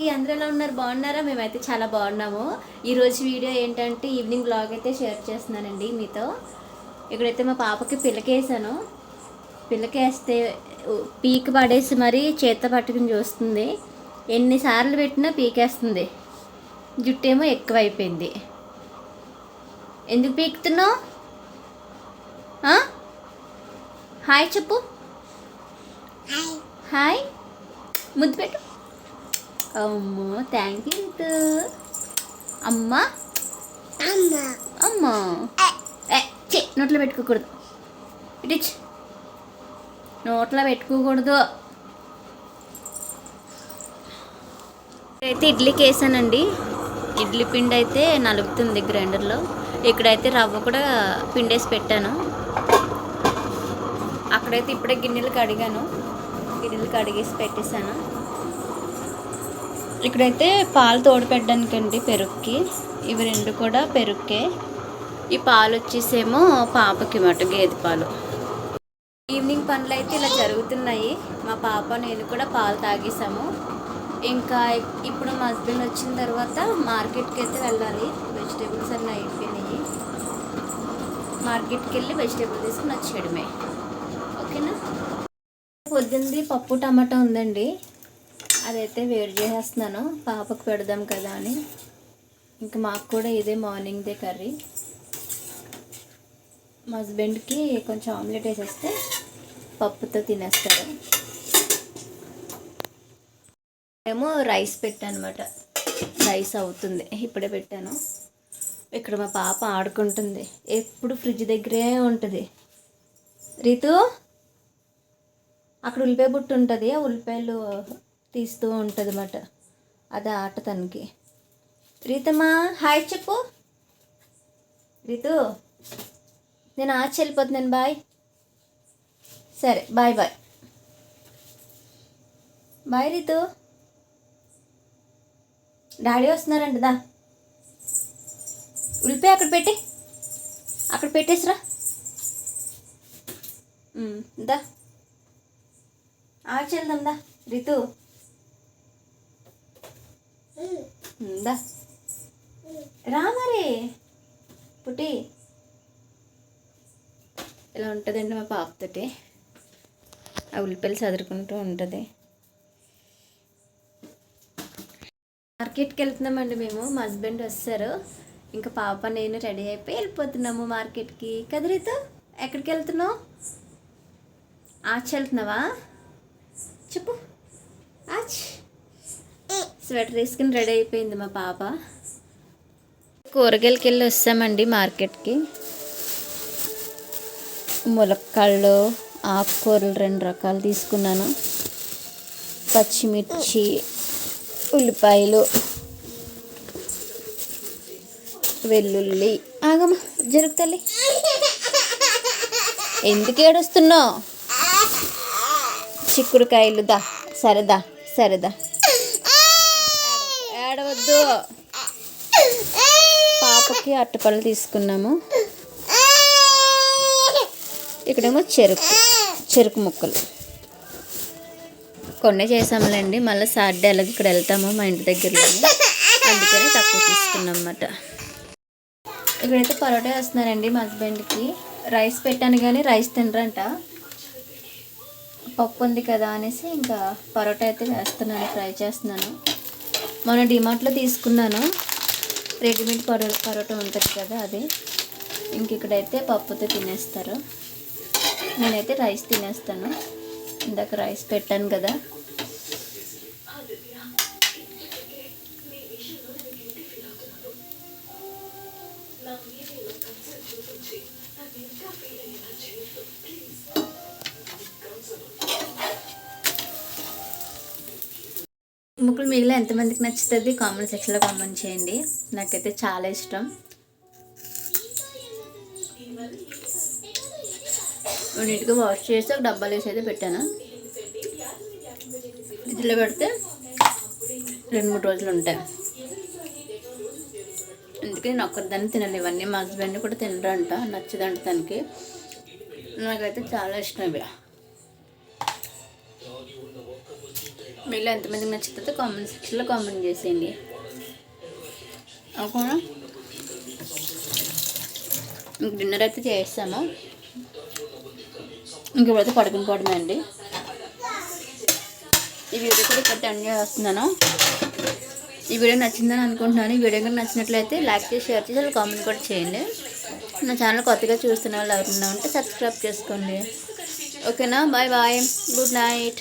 అందరికీ అందరూ ఎలా ఉన్నారు? బాగున్నారా? మేమైతే చాలా బాగున్నాము. ఈరోజు వీడియో ఏంటంటే ఈవినింగ్ బ్లాగ్ అయితే షేర్ చేస్తున్నానండి మీతో. ఇక్కడైతే మా పాపకి పిల్లకేసాను పిల్లకేస్తే పీక్ పడేసి మరీ చేత పట్టుకుని చూస్తుంది. ఎన్నిసార్లు పెట్టినా పీకేస్తుంది. జుట్టేమో ఎక్కువైపోయింది. ఎందుకు పీకుతున్నావు? హాయ్ చెప్పు. హాయ్. ముద్దు పెట్టు. అమ్మో థ్యాంక్ యూ అమ్మా. అమ్మ. అమ్మా. ఏ. ఛీ, నోట్లో పెట్టుకోకూడదు. ఇటిచ్ నోట్లో పెట్టుకోకూడదు. అయితే ఇడ్లీకి వేసానండి ఇడ్లీ పిండి అయితే నలుగుతుంది గ్రైండర్లో ఇక్కడైతే రవ్వ కూడా పిండేసి పెట్టాను. అక్కడైతే ఇప్పుడే గిన్నెలు కడిగాను. గిన్నెలు కడిగేసి పెట్టేశాను. ఇక్కడైతే పాలు తోడు పెట్టడానికండి పెరుగుకి ఇవి రెండు కూడా పెరుగుకే ఈ పాలు వచ్చేసేమో పాపకి మాట గేదె పాలు. ఈవినింగ్ పనులు అయితే ఇలా జరుగుతున్నాయి. మా పాప నేను కూడా పాలు తాగేసాము. ఇంకా ఇప్పుడు మా హస్బెండ్ వచ్చిన తర్వాత మార్కెట్కి అయితే వెళ్ళాలి. వెజిటేబుల్స్ అన్నీ అయిపోయినాయి. మార్కెట్కి వెళ్ళి వెజిటేబుల్ తీసుకుని వచ్చేయడమే. ఓకేనా? పొద్దుంది పప్పు టమాటా ఉందండి. అదైతే వేడి చేసేస్తున్నాను. పాపకు పెడదాం కదా అని. ఇంకా మాకు కూడా ఇదే మార్నింగ్దే కర్రీ. మా హస్బెండ్కి కొంచెం ఆమ్లెట్ వేసేస్తే పప్పుతో తినేస్తారు. ఏమో రైస్ పెట్టాను అనమాట రైస్ అవుతుంది. ఇప్పుడే పెట్టాను. ఇక్కడ మా పాప ఆడుకుంటుంది. ఎప్పుడు ఫ్రిడ్జ్ దగ్గరే ఉంటుంది. రీతు అక్కడ ఉల్లిపాయ బుట్టు ఉంటుంది. ఆ ఉల్లిపాయలు తీస్తూ ఉంటుంది అన్నమాట అది ఆట తనకి. రీతమ్మా హాయ్ చెప్పు. రీతు నేను ఆచి వెళ్ళిపోతున్నాను బాయ్. సరే bye bye. Bye Ritu. Daddy వస్తున్నారంట దా. ఉల్లిపాయ అక్కడ పెట్టి అక్కడ పెట్టేసిరా. దా. ఆచి వెళ్దాం దా. రితు. దా రా మరి పుట్టి. ఇలా ఉంటుందండి మా పాపతోటి ఆ ఉల్లిపాయలు చదువుకుంటూ ఉంటుంది. మార్కెట్కి వెళ్తున్నామండి మేము. మా హస్బెండ్ వస్తారు. ఇంకా పాప నేను రెడీ అయిపోయి వెళ్ళిపోతున్నాము మార్కెట్కి. కదిరితో ఎక్కడికి వెళ్తున్నావు? ఆచి వెళ్తున్నావా? చెప్పు. ఆచ్. స్వెటర్ వేసుకుని రెడీ అయిపోయింది మా పాప. కూరగాయలకి వెళ్ళి వస్తామండి మార్కెట్కి. ములక్కాళ్ళు ఆకుకూరలు రెండు రకాలు తీసుకున్నాను. పచ్చిమిర్చి ఉల్లిపాయలు వెల్లుల్లి. ఆగమ్మా జరుగుతుంది ఎందుకు ఏడుస్తున్నావు? చిక్కుడుకాయలు దా సరేదా సరేదా ఏడవద్దు. పాపకి అట్టపళ్ళు తీసుకున్నాము. ఇక్కడేమో చెరుకు చెరుకు ముక్కలు. కొన్ని చేసాములేండి మళ్ళీ సాటర్డే అలాగే ఇక్కడ వెళ్తాము మా ఇంటి దగ్గరలో అందుకని తక్కువ తీసుకున్నాం అన్నమాట ఇక్కడైతే పరోటా వేస్తున్నానండి మా హస్బెండ్కి. రైస్ పెట్టాను కానీ రైస్ తినరంట. పప్పు ఉంది కదా అనేసి ఇంకా పరోటా అయితే వేస్తున్నాను ఫ్రై చేస్తున్నాను. మొన్న డిమార్ట్లో తీసుకున్నాను? రెడీమేడ్ పరో పరోటా ఉంటుంది కదా అది. ఇంక ఇక్కడైతే పప్పుతో తినేస్తారు. నేనైతే రైస్ తినేస్తాను. ఇందాక రైస్ పెట్టాను కదా. ముక్కులు మిగిలిన ఎంతమందికి నచ్చుతుంది కామెంట్ సెక్షన్లో కామెంట్ చేయండి. నాకైతే చాలా ఇష్టం. నీట్గా వాష్ చేసి ఒక డబ్బాలు వేసి అయితే పెట్టాను. ఇట్లా పెడితే రెండు మూడు రోజులు ఉంటాయి. అందుకే నేను ఒక్కరిదాన్ని తినాలి ఇవన్నీ మా హస్బెండ్ కూడా తినరంట. నచ్చదంట తనకి. నాకైతే చాలా ఇష్టం ఇవి. మీలో ఎంతమందికి నచ్చుతుందో కామెంట్ సెక్షన్లో కామెంట్ చేసేయండి. ఓకేనా? ఇంక డిన్నర్ అయితే చేస్తాము ఇంక ఇప్పుడైతే పడుకుని అండి. ఈ వీడియో కూడా ఇక్కడ ఎండ్ చేస్తున్నాను. ఈ వీడియో నచ్చిందని అనుకుంటున్నాను. ఈ వీడియో కూడా నచ్చినట్లయితే లైక్ చేసి షేర్ చేసి అలా కామెంట్ కూడా చేయండి. నా ఛానల్ కొత్తగా చూస్తున్న వాళ్ళు ఎవరైనా ఉంటే సబ్స్క్రైబ్ చేసుకోండి. ఓకేనా? Bye bye good night